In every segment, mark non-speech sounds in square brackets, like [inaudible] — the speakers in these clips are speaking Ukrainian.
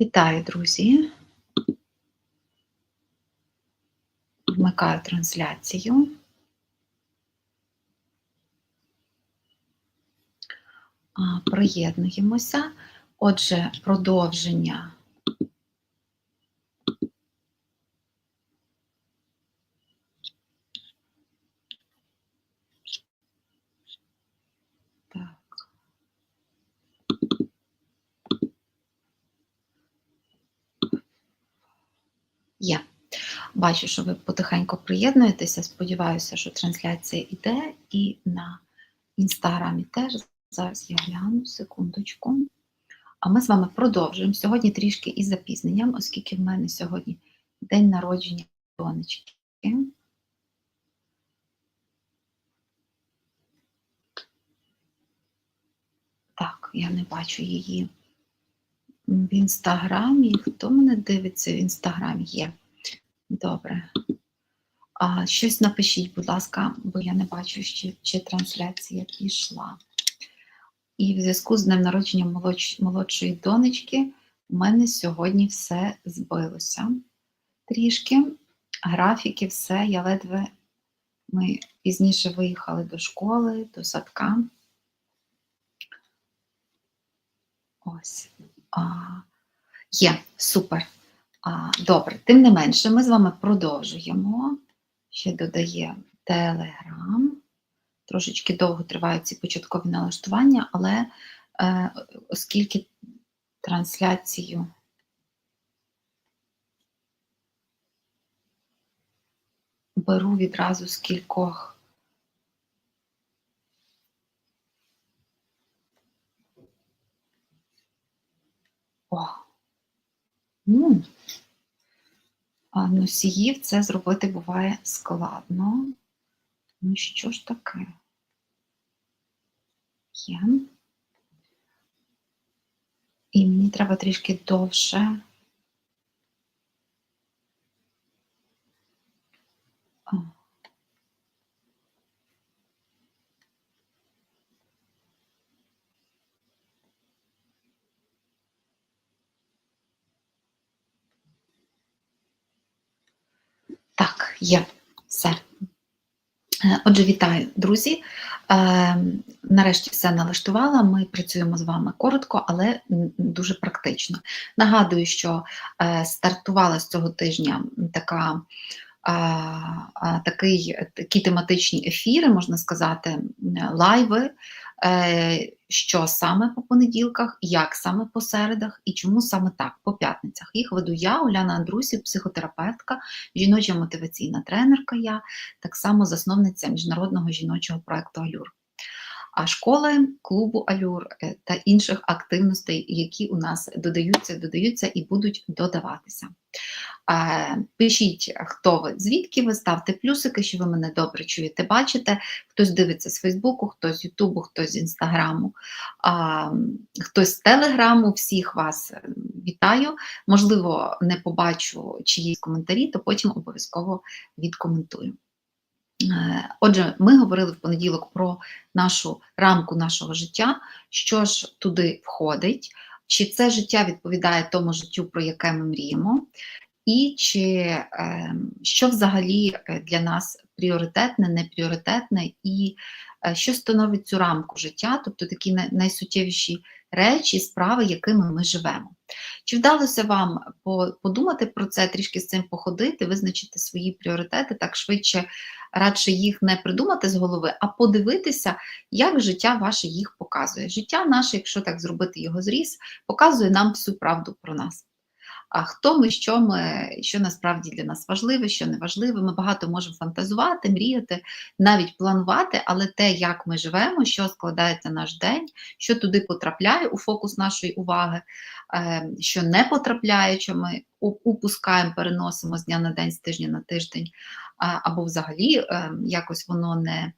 Вітаю, друзі. Вмикаю трансляцію. Приєднуємося. Отже, продовження. Так. Є. Бачу, що ви потихеньку приєднуєтеся. Сподіваюся, що трансляція йде і на інстаграмі теж. Зараз я гляну, секундочку. А ми з вами продовжуємо. Сьогодні трішки із запізненням, оскільки в мене сьогодні день народження донечки. Так, я не бачу її в інстаграмі. Хто мене дивиться в інстаграмі? Є. Добре. А, Щось напишіть, будь ласка, бо я не бачу, чи, чи трансляція пішла. І в зв'язку з днем народження молодш, молодшої донечки у мене сьогодні все збилося трішки. Графіки, все, я ледве ми пізніше виїхали до школи, до садка. Ось. А, Є, супер. А, Добре, тим не менше, ми з вами продовжуємо. Ще додає Телеграм. Трошечки довго тривають ці початкові налаштування, але е, оскільки трансляцію беру відразу з кількох. О! Ну, а носіїв це зробити буває складно. Ну, що ж таке? Є. І мені треба трішки довше. О. Так, є все. Е, Отже, вітаю, друзі. Е, Нарешті все налаштувала. Ми працюємо з вами коротко, але дуже практично. Нагадую, що е, стартувала з цього тижня така. Такий, такі тематичні ефіри, можна сказати, лайви, е, що саме по понеділках, як саме по середах і чому саме так, по п'ятницях. Їх веду я, Оляна Андрусів, психотерапевтка, жіноча мотиваційна тренерка. Я так само засновниця міжнародного жіночого проекту Алюр. А школи клубу Алюр е, та інших активностей, які у нас додаються, додаються і будуть додаватися. Пишіть, хто ви, звідки ви ставте плюсики, що ви мене добре чуєте, бачите. Хтось дивиться з Фейсбуку, хтось з Ютубу, хтось з Інстаграму, хтось з Телеграму. Всіх вас е, вітаю. Можливо, не побачу чиїсь коментарі, то потім обов'язково відкоментую. Е, Отже, ми говорили в понеділок про нашу рамку нашого життя, що ж туди входить, чи це життя відповідає тому життю, про яке ми мріємо, і чи е, що взагалі е, для нас пріоритетне, непріоритетне, і що становить цю рамку життя, тобто такі найсуттєвіші речі, справи, якими ми живемо. Чи вдалося вам подумати про це, трішки з цим походити, визначити свої пріоритети так швидше, радше їх не придумати з голови, а подивитися, як життя ваше їх показує. Життя наше, якщо так зробити його зріз, показує нам всю правду про нас. А хто ми, що ми, що насправді для нас важливе, що не важливе. Ми багато можемо фантазувати, мріяти, навіть планувати, але те, як ми живемо, що складається наш день, що туди потрапляє у фокус нашої уваги, е, що не потрапляє, що ми упускаємо, переносимо з дня на день, з тижня на тиждень, або взагалі е, якось воно не,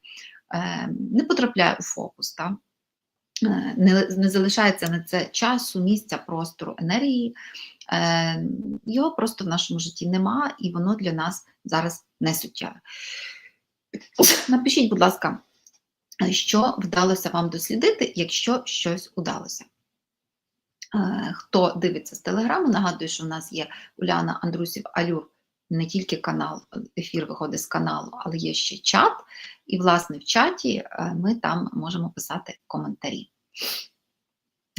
е, не потрапляє у фокус. Так? Е, Не, не залишається на це часу, місця, простору, енергії. Е, Його просто в нашому житті нема, і воно для нас зараз не суттєве. Напишіть, будь ласка, що вдалося вам дослідити, якщо щось удалося. Е, Хто дивиться з телеграму, нагадую, що в нас є Уляна Андрусів Алюр, не тільки канал, ефір виходить з каналу, але є ще чат. І, власне, в чаті е, ми там можемо писати коментарі.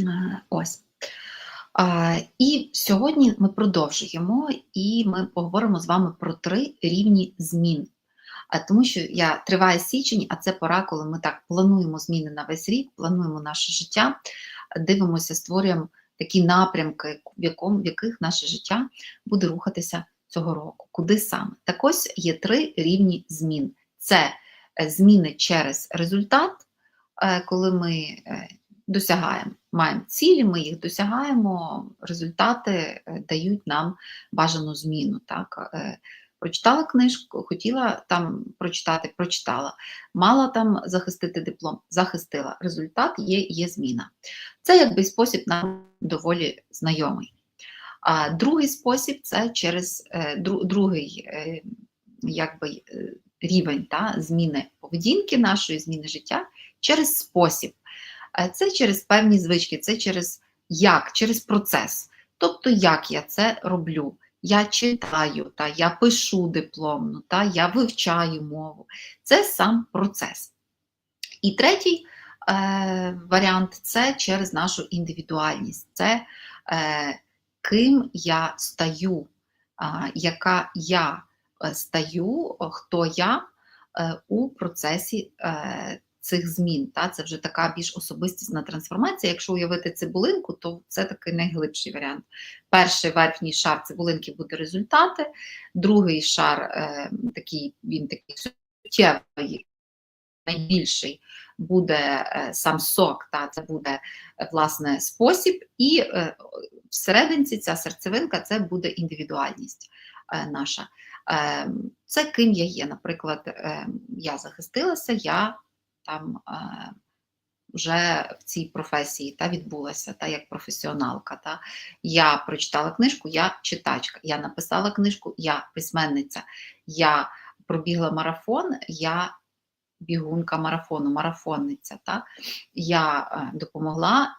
Е, Ось. І сьогодні ми продовжуємо і ми поговоримо з вами про три рівні змін. Тому що я триває січень, а це пора, коли ми так плануємо зміни на весь рік, плануємо наше життя, дивимося, створюємо такі напрямки, в, якому, в яких наше життя буде рухатися цього року. Куди саме? Так ось є три рівні змін: це е, зміни через результат, е, коли ми е, досягаємо, маємо цілі, ми їх досягаємо, результати дають нам бажану зміну. Так? Прочитала книжку, хотіла там прочитати, прочитала, мала там захистити диплом, захистила. Результат є, є зміна. Це якби спосіб нам доволі знайомий. А другий спосіб це через е, другий е, якби, е, рівень та, зміни поведінки нашої, зміни життя через спосіб. Це через певні звички, це через як, через процес. Тобто, як я це роблю. Я читаю, та, я пишу дипломну, та, я вивчаю мову. Це сам процес. І третій е, варіант це через нашу індивідуальність. Це е, ким я стаю, яка я е, стаю, хто я е, у процесі е, цих змін. Це вже така більш особистісна трансформація. Якщо уявити цибулинку, то це такий найглибший варіант. Перший верхній шар цибулинки буде результати, другий шар такий, він такий суттєвий, найбільший буде е, сам сок, та, це буде е, власне спосіб, і е, всерединці ця серцевинка це буде індивідуальність наша. Е, Це ким я є. Наприклад, е, я захистилася, я там вже в цій професії та, відбулася та, як професіоналка. Та. Я прочитала книжку, я читачка, я написала книжку, я письменниця, я пробігла марафон, я бігунка марафону, марафонниця. Та. Я е, допомогла,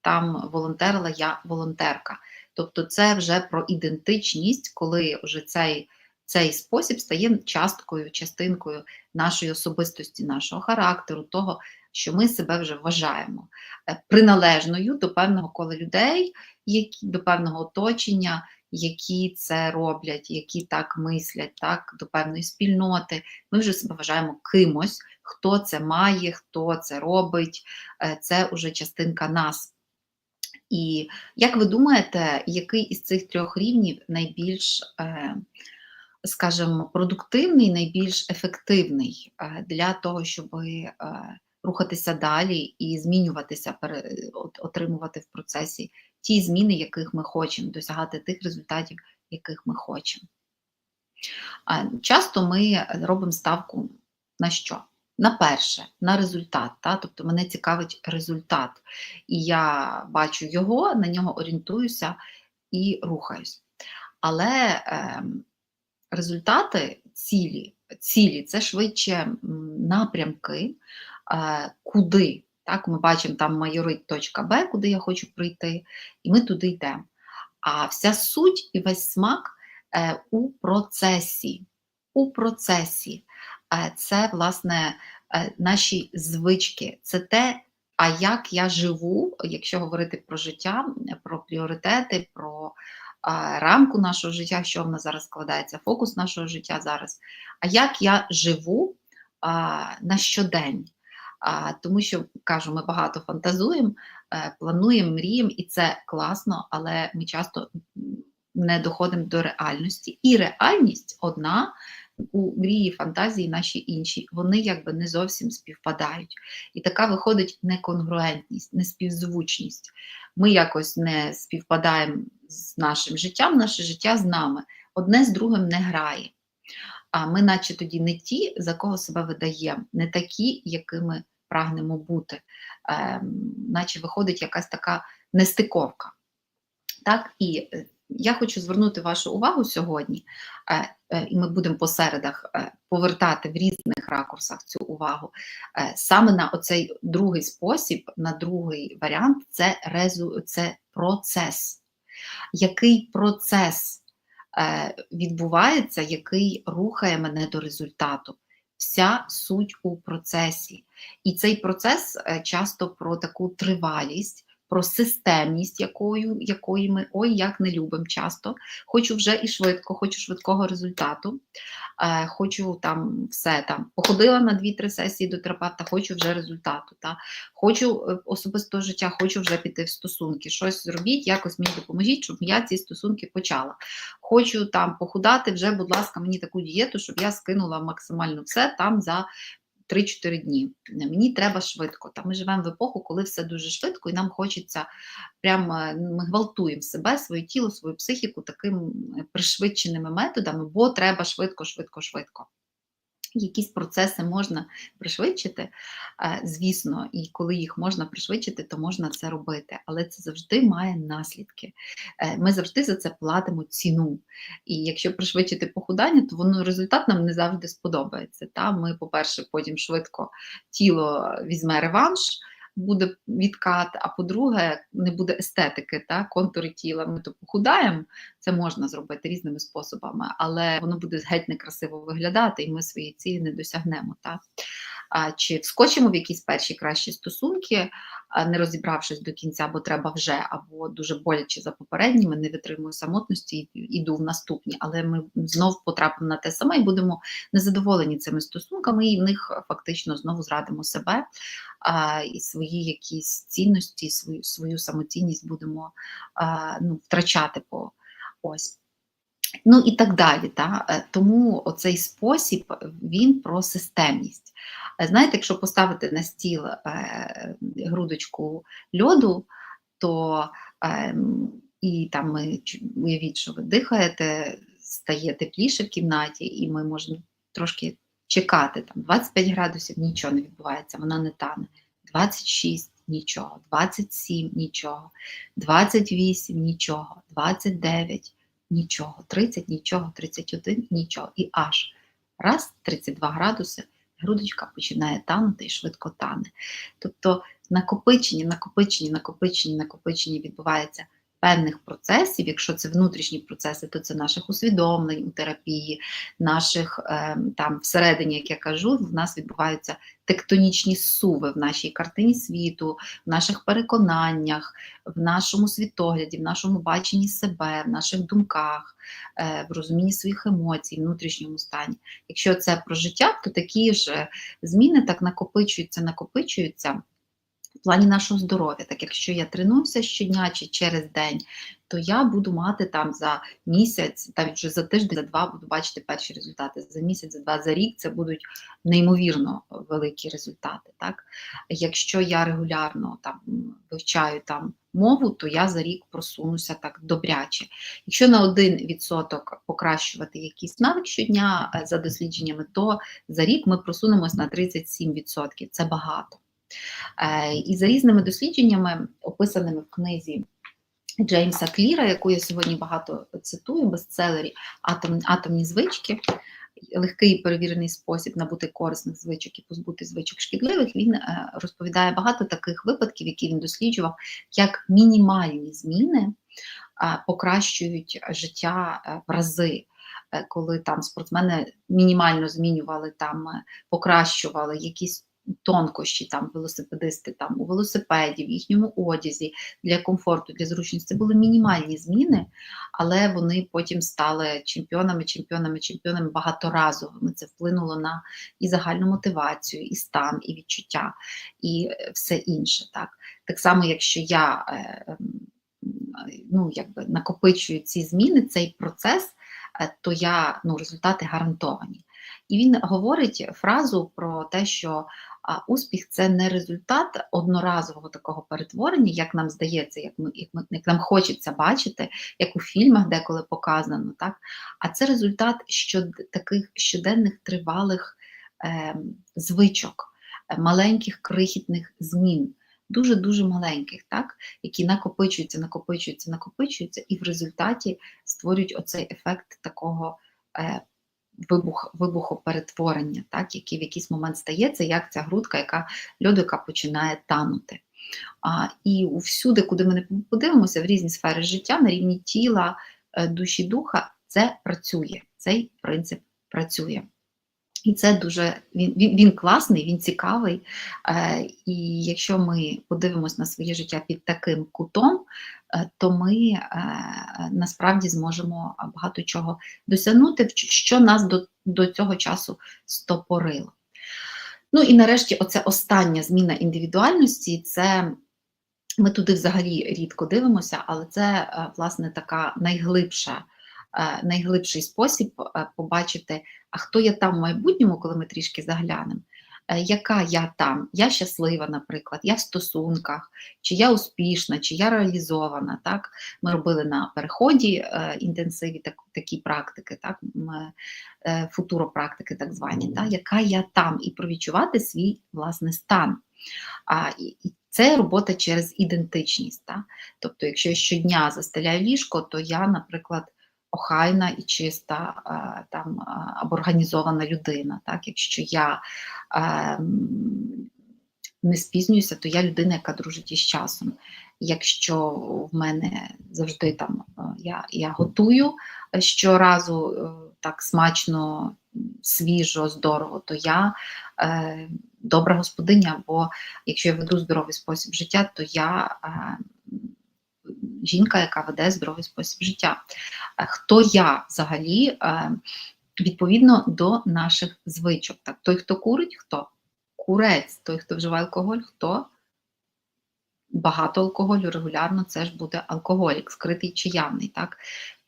там волонтерила я волонтерка. Тобто це вже про ідентичність, коли вже цей, цей спосіб стає часткою, частинкою нашої особистості, нашого характеру, того, що ми себе вже вважаємо е, приналежною до певного кола людей, які, до певного оточення, які це роблять, які так мислять, так, до певної спільноти. Ми вже себе вважаємо кимось, хто це має, хто це робить, е, це вже частинка нас. І як ви думаєте, який із цих трьох рівнів найбільш, е, скажімо, продуктивний, найбільш ефективний е, для того, щоб рухатися далі і змінюватися, отримувати в процесі ті зміни, яких ми хочемо, досягати тих результатів, яких ми хочемо? Часто ми робимо ставку на що? На перше, на результат. Та? Тобто мене цікавить результат. І я бачу його, на нього орієнтуюся і рухаюсь. Але ем, результати, цілі, цілі це швидше напрямки, е, куди. Так, ми бачимо там точка куди я хочу прийти, і ми туди йдемо. А вся суть і весь смак е, у процесі. У процесі. Е, це, власне, е, наші звички, це те, а як я живу, якщо говорити про життя, про пріоритети, про рамку нашого життя, що в нас зараз складається, фокус нашого життя зараз. А як я живу на щодень? Тому що кажу, ми багато фантазуємо, е, плануємо, мріємо, і це класно, але ми часто не доходимо до реальності. І реальність одна у мрії, фантазії, наші інші, вони якби не зовсім співпадають. І така виходить неконгруентність, неспівзвучність. Ми якось не співпадаємо з нашим життям, наше життя з нами. Одне з другим не грає. А ми, наче тоді не ті, за кого себе видаємо, не такі, якими прагнемо бути. Ем, наче виходить якась така нестиковка. Так, і е, я хочу звернути вашу увагу сьогодні, е, е, і ми будемо по середах повертати в різних ракурсах цю увагу. Саме на оцей другий спосіб, на другий варіант це, резу, це процес. Який процес відбувається, який рухає мене до результату? Вся суть у процесі. І цей процес е, часто про таку тривалість, про системність, якою, якої ми ой як не любимо часто. Хочу вже і швидко, хочу швидкого результату. Е, Хочу там все там походила на 2-3 сесії до терапевта, хочу вже результату. Та? Хочу е, особистого життя, хочу вже піти в стосунки. Щось зробіть, якось мені допоможіть, щоб я ці стосунки почала. Хочу там похудати, вже, будь ласка, мені таку дієту, щоб я скинула максимально все там за 3-4 дні. Мені треба швидко. Та ми живемо в епоху, коли все дуже швидко, і нам хочеться прямо ми гвалтуємо себе, своє тіло, свою психіку таким пришвидшеними методами, бо треба швидко, швидко, швидко. Якісь процеси можна пришвидшити, е, звісно, і коли їх можна пришвидшити, то можна це робити, але це завжди має наслідки. Е, Ми завжди за це платимо ціну. І якщо пришвидшити похудання, то воно результат нам не завжди сподобається. Та? Ми, по-перше, потім швидко тіло візьме реванш, буде відкат, а по-друге, не буде естетики, та? контури тіла. Ми то похудаємо, це можна зробити різними способами, але воно буде геть некрасиво виглядати, і ми свої цілі не досягнемо. Та? Чи вскочимо в якісь перші кращі стосунки, не розібравшись до кінця, бо треба вже, або дуже боляче за попередніми, не витримую самотності і йду в наступні, але ми знов потрапимо на те саме і будемо незадоволені цими стосунками, і в них фактично знову зрадимо себе і свої якісь цінності, свою свою самоцінність будемо ну, втрачати по ось. Ну і так далі. Та? Е, тому оцей спосіб він про системність. Е, знаєте, якщо поставити на стіл е, грудочку льоду, то е, і там ми уявіть, що ви дихаєте, стає тепліше в кімнаті, і ми можемо трошки чекати там 25 градусів, нічого не відбувається, вона не тане. 26 нічого, 27 нічого, 28 нічого, 29 нічого, 30 нічого, 31 нічого. І аж раз 32 градуси грудочка починає танути і швидко тане. Тобто накопичення, накопичення, накопичення, накопичення відбувається певних процесів, якщо це внутрішні процеси, то це наших усвідомлень у терапії, наших ем, там всередині, як я кажу, в нас відбуваються тектонічні суви в нашій картині світу, в наших переконаннях, в нашому світогляді, в нашому баченні себе, в наших думках, е, в розумінні своїх емоцій, внутрішньому стані. Якщо це про життя, то такі ж зміни так накопичуються, накопичуються плані нашого здоров'я. Так якщо я тренуюся щодня чи через день, то я буду мати там за місяць, та вже за тиждень, за два буду бачити перші результати. За місяць, за два, за рік це будуть неймовірно великі результати. Так? Якщо я регулярно там вивчаю там мову, то я за рік просунуся так добряче. Якщо на один відсоток покращувати якийсь навик щодня е, за дослідженнями, то за рік ми просунемось на 37%. Це багато. Е, і за різними дослідженнями, описаними в книзі Джеймса Кліра, яку я сьогодні багато цитую, бестселері Атом, Атомні звички, легкий і перевірений спосіб набути корисних звичок і позбути звичок шкідливих, він е, розповідає багато таких випадків, які він досліджував, як мінімальні зміни е, покращують життя в рази. Коли там спортсмени мінімально змінювали, там покращували якісь тонкощі там велосипедисти там у велосипеді, в їхньому одязі для комфорту, для зручності. Це були мінімальні зміни, але вони потім стали чемпіонами, чемпіонами, чемпіонами багаторазовими. Це вплинуло на і загальну мотивацію, і стан, і відчуття, і все інше. Так, так само, якщо я е, ем, ну, якби накопичую ці зміни, цей процес, е, то я ну, результати гарантовані. І він говорить фразу про те, що а успіх це не результат одноразового такого перетворення, як нам здається, як ми, як, ми, як нам хочеться бачити, як у фільмах деколи показано, так? а це результат щод, таких щоденних тривалих е, звичок, маленьких крихітних змін. Дуже-дуже маленьких, так, які накопичуються, накопичуються, накопичуються, і в результаті створюють оцей ефект такого е, вибух, вибухоперетворення, так, який в якийсь момент стається, як ця грудка, яка льоду, яка починає танути. А, І всюди, куди ми не подивимося, в різні сфери життя, на рівні тіла, е, душі, духа, це працює. Цей принцип працює. І це дуже він він, він класний, він цікавий. Е, І якщо ми подивимось на своє життя під таким кутом, то ми е, насправді зможемо багато чого досягнути, що нас до, до цього часу стопорило. Ну і нарешті, оце остання зміна індивідуальності це. Ми туди взагалі рідко дивимося, але це, е, власне, така найглибша Е, найглибший спосіб е, побачити, а хто я там в майбутньому, коли ми трішки заглянемо. Е, яка я там? Я щаслива, наприклад, я в стосунках, чи я успішна, чи я реалізована. Так? Ми робили на переході е, інтенсиві так, такі практики, так? Е, футуропрактики, так звані, так? яка я там, і провідчувати свій власний стан. А, і, це робота через ідентичність. Так? Тобто, якщо я щодня застеляю ліжко, то я, наприклад, охайна і чиста там або організована людина. Так? Якщо я не спізнююся, то я людина, яка дружить із часом. Якщо в мене завжди там я я готую щоразу е, так смачно, свіжо, здорово, то я е, добра господиня, бо якщо я веду здоровий спосіб життя, то я е, жінка, яка веде здоровий спосіб життя. Е, хто я взагалі е, відповідно до наших звичок? Так, Той, хто курить, хто? Курець, той, хто вживає алкоголь, хто? Багато алкоголю регулярно це ж буде алкоголік, скритий чи явний. Так?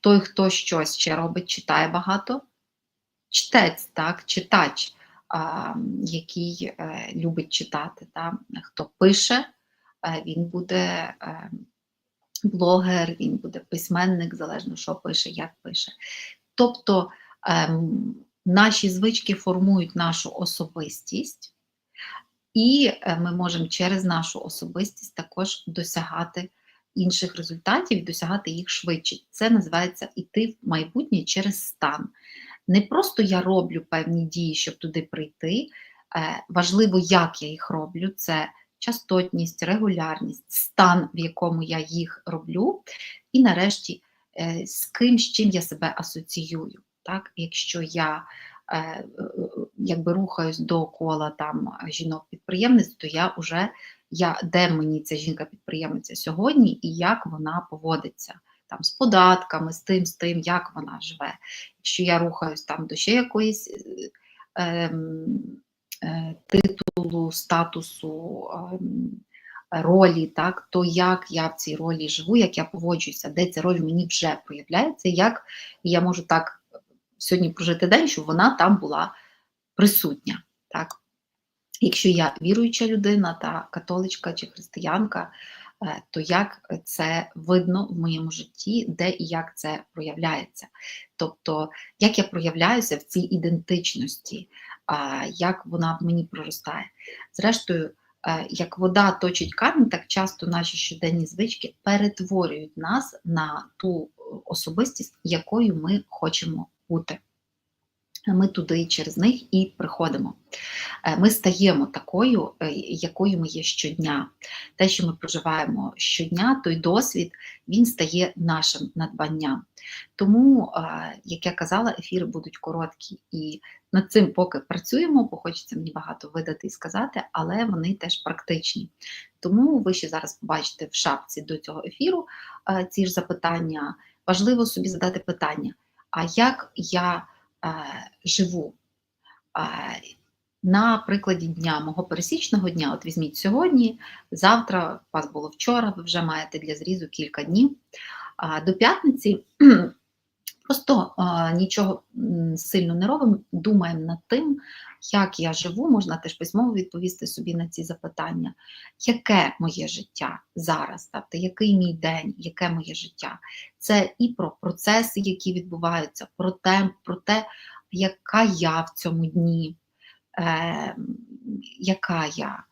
Той, хто щось ще робить, читає багато, чтець, так, читач, а, який е, любить читати. Так? Хто пише, е, він буде е, блогер, він буде письменник, залежно що пише, як пише. Тобто ем, наші звички формують нашу особистість, і е, ми можемо через нашу особистість також досягати інших результатів і досягати їх швидше. Це називається іти в майбутнє через стан. Не просто я роблю певні дії, щоб туди прийти. Е, важливо, як я їх роблю, це частотність, регулярність, стан, в якому я їх роблю, і нарешті е, з ким, з чим я себе асоціюю. Так? Якщо я е, е, якби рухаюсь до кола там жінок-підприємниць, то я вже я, де мені ця жінка-підприємниця сьогодні і як вона поводиться. Там з податками, з тим, з тим, як вона живе. Якщо я рухаюсь там до ще якоїсь е, е, титулу, статусу, ем, ролі, так, то як я в цій ролі живу, як я поводжуся, де ця роль мені вже проявляється, як я можу так сьогодні прожити день, щоб вона там була присутня. Так. Якщо я віруюча людина, та католичка чи християнка, е, то як це видно в моєму житті, де і як це проявляється? Тобто, як я проявляюся в цій ідентичності, як вона в мені проростає. Зрештою, е, як вода точить камінь, так часто наші щоденні звички перетворюють нас на ту особистість, якою ми хочемо бути. Ми туди через них і приходимо. Е, ми стаємо такою, е, якою ми є щодня. Те, що ми проживаємо щодня, той досвід, він стає нашим надбанням. Тому, як я казала, ефіри будуть короткі і над цим поки працюємо, бо хочеться мені багато видати і сказати, але вони теж практичні. Тому ви ще зараз побачите в шапці до цього ефіру ці ж запитання. Важливо собі задати питання: а як я е, живу? Е, на прикладі дня мого пересічного дня, от візьміть сьогодні, завтра, у вас було вчора, ви вже маєте для зрізу кілька днів. До п'ятниці [clears throat] Просто нічого сильно не робимо, думаємо над тим, як я живу, можна теж письмово відповісти собі на ці запитання, яке моє життя зараз, тобто який мій день, яке моє життя. Це і про процеси, які відбуваються, про те, про те яка я в цьому дні, е, яка я,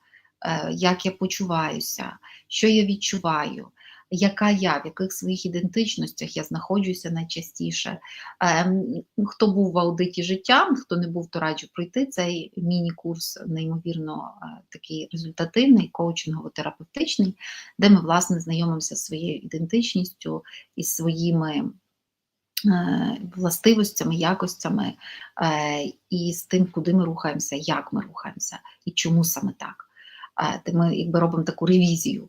е, як я почуваюся, що я відчуваю. Яка я, в яких своїх ідентичностях я знаходжуся найчастіше. Ем, хто був в аудиті життя, хто не був, то раджу пройти цей міні-курс, неймовірно е, такий результативний, коучингово-терапевтичний, де ми, власне, знайомимося з своєю ідентичністю і своїми. Е, властивостями, якостями е, і з тим, куди ми рухаємося, як ми рухаємося і чому саме так. Ми якби робимо таку ревізію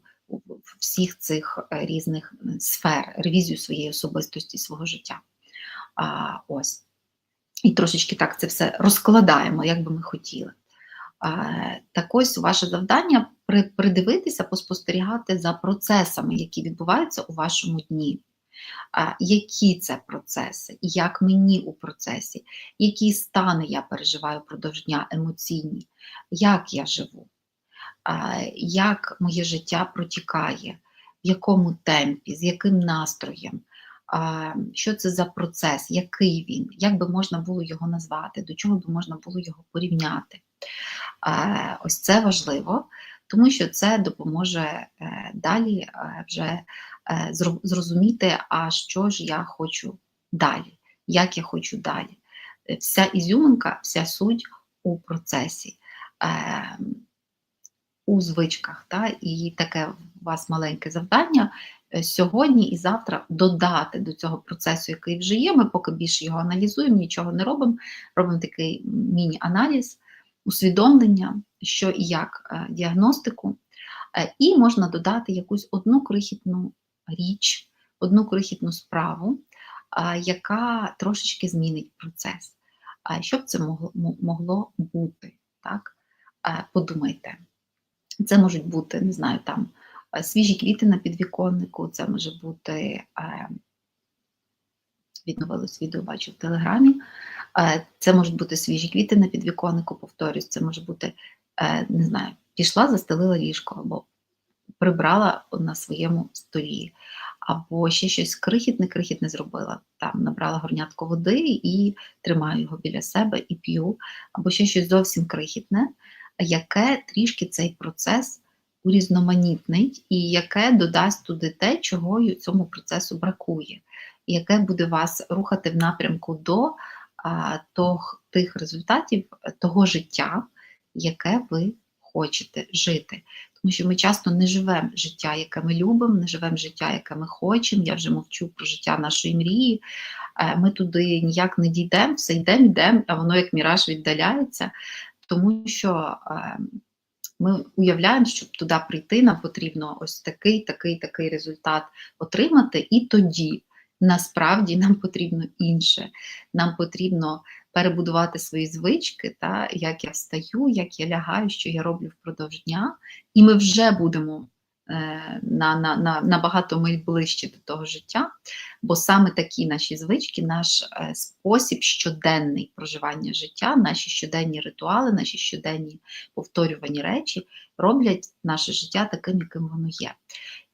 всіх цих е, різних сфер, ревізію своєї особистості, свого життя. А, Ось. І трошечки так це все розкладаємо, як би ми хотіли. Так ось ваше завдання придивитися, поспостерігати за процесами, які відбуваються у вашому дні. Які це процеси, як мені у процесі, які стани я переживаю впродовж дня емоційні, як я живу як моє життя протікає, в якому темпі, з яким настроєм, що це за процес, який він, як би можна було його назвати, до чого би можна було його порівняти. Ось це важливо, тому що це допоможе е, далі е, вже е, зрозуміти, а що ж я хочу далі, як я хочу далі. Вся ізюминка, вся суть у процесі. У звичках. Та? І таке у вас маленьке завдання е, сьогодні і завтра додати до цього процесу, який вже є. Ми поки більше його аналізуємо, нічого не робимо. Робимо такий міні-аналіз, усвідомлення, що і як е, діагностику. Е, і можна додати якусь одну крихітну річ, одну крихітну справу, яка трошечки змінить процес. Що б це могло бути? Так? Подумайте. Це можуть бути, не знаю, там е, свіжі квіти на підвіконнику, це може бути, е, відновилось відео, бачу в Телеграмі. Е, це можуть бути свіжі квіти на підвіконнику, повторюсь, це може бути, не знаю, пішла, застелила ліжко, або прибрала на своєму столі, або ще щось крихітне, крихітне зробила. Там набрала горнятко води і тримаю його біля себе і п'ю, або ще щось зовсім крихітне яке трішки цей процес урізноманітнить і яке додасть туди те, чого цьому процесу бракує, яке буде вас рухати в напрямку до а, тох, тих результатів того життя, яке ви хочете жити. Тому що ми часто не живемо життя, яке ми любимо, не живемо життя, яке ми хочемо. Я вже мовчу про життя нашої мрії. Е, ми туди ніяк не дійдемо, все йдемо, йдемо, а воно як міраж віддаляється тому що ем, ми уявляємо, щоб туди прийти, нам потрібно ось такий, такий, такий результат отримати, і тоді насправді нам потрібно інше. Нам потрібно перебудувати свої звички, та, як я встаю, як я лягаю, що я роблю впродовж дня, і ми вже будемо на, на, на, набагато миль ближче до того життя, бо саме такі наші звички, наш е, спосіб щоденний проживання життя, наші щоденні ритуали, наші щоденні повторювані речі роблять наше життя таким, яким воно є.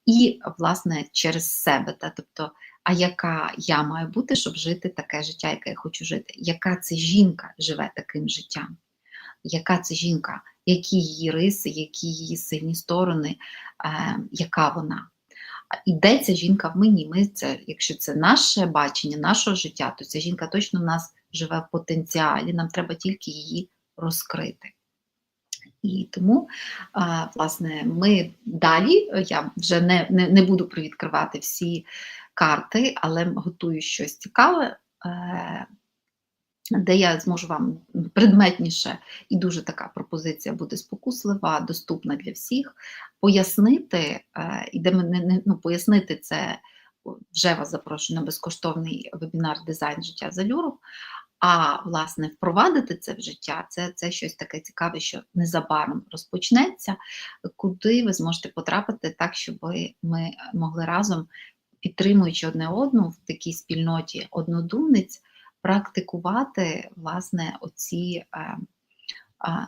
І, власне, через себе. Та, тобто, а яка я маю бути, щоб жити таке життя, яке я хочу жити? Яка це жінка живе таким життям? Яка це жінка? які її риси, які її сильні сторони, е, яка вона. І де ця жінка в мені? Ми це, Якщо це наше бачення, нашого життя, то ця жінка точно в нас живе в потенціалі, нам треба тільки її розкрити. І тому, власне, ми далі, я вже не не, не буду привідкривати всі карти, але готую щось цікаве. Е, де я зможу вам предметніше і дуже така пропозиція буде спокуслива, доступна для всіх, пояснити, е, і де мене ну, пояснити це, вже вас запрошую на безкоштовний вебінар Дизайн життя за люром. А власне впровадити це в життя це це щось таке цікаве, що незабаром розпочнеться, куди ви зможете потрапити так, щоб ми могли разом, підтримуючи одне одну в такій спільноті однодумниць практикувати власне оці е,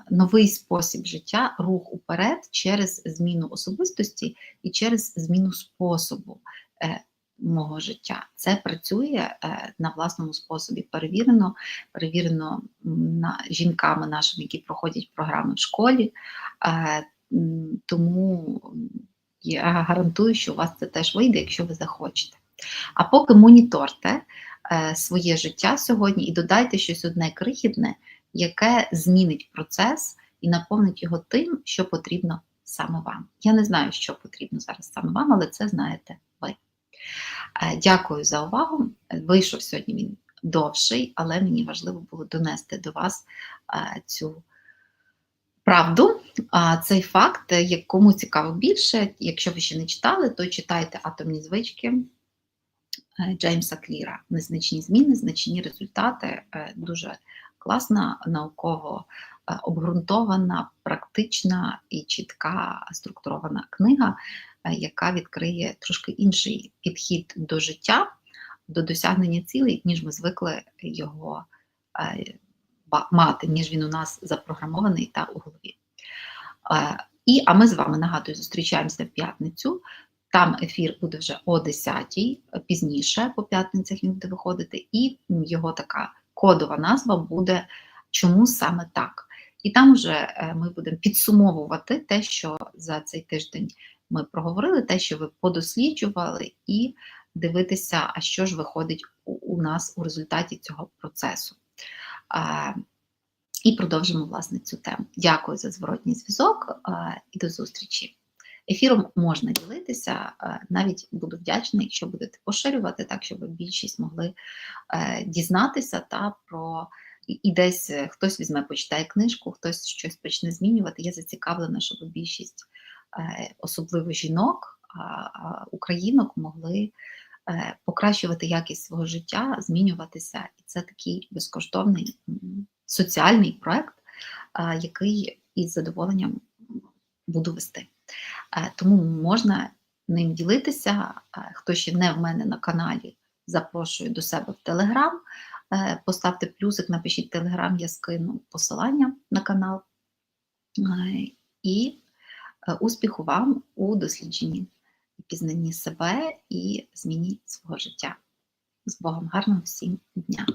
новий спосіб життя, рух уперед через зміну особистості і через зміну способу. Е, мого життя. Це працює е, на власному способі. Перевірено, перевірено на жінками нашими, які проходять програми в школі. Тому я гарантую, що у вас це теж вийде, якщо ви захочете. А поки моніторте своє життя сьогодні і додайте щось одне крихітне, яке змінить процес і наповнить його тим, що потрібно саме вам. Я не знаю, що потрібно зараз саме вам, але це знаєте ви. Е, Дякую за увагу. Вийшов сьогодні він довший, але мені важливо було донести до вас е, цю правду. Цей факт, е, як кому цікаво більше, якщо ви ще не читали, то читайте атомні звички е, Джеймса Кліра. Незначні зміни, значні результати. Е, Дуже класна, науково е, обґрунтована, практична і чітка структурована книга, е, яка відкриє трошки інший підхід до життя, до досягнення цілей, ніж ми звикли його е, мати, ніж він у нас запрограмований та у голові. Е, І, а ми з вами нагадую, зустрічаємося в п'ятницю. Там ефір буде вже о 10-й, пізніше по п'ятницях він буде виходити, і його така кодова назва буде Чому саме так? І там вже е, ми будемо підсумовувати те, що за цей тиждень ми проговорили, те, що ви подосліджували, і дивитися, а що ж виходить у, у нас у результаті цього процесу. І продовжимо власне цю тему. Дякую за зворотній зв'язок і до зустрічі. Ефіром можна ділитися, навіть буду вдячна, якщо будете поширювати, так щоб більшість могли е, дізнатися та про і, десь е, хтось візьме, почитає книжку, хтось щось почне змінювати. Я зацікавлена, щоб більшість, е, особливо жінок, українок, могли е, покращувати якість свого життя, змінюватися. І це такий безкоштовний соціальний проект, е, який із задоволенням буду вести. Е, Тому можна ним ділитися. Е, Хто ще не в мене на каналі, запрошую до себе в Телеграм. Е, Поставте плюсик, напишіть Телеграм, я скину посилання на канал. І успіху вам у дослідженні пізнанні себе і зміні свого життя. З Богом, гарного всім дня!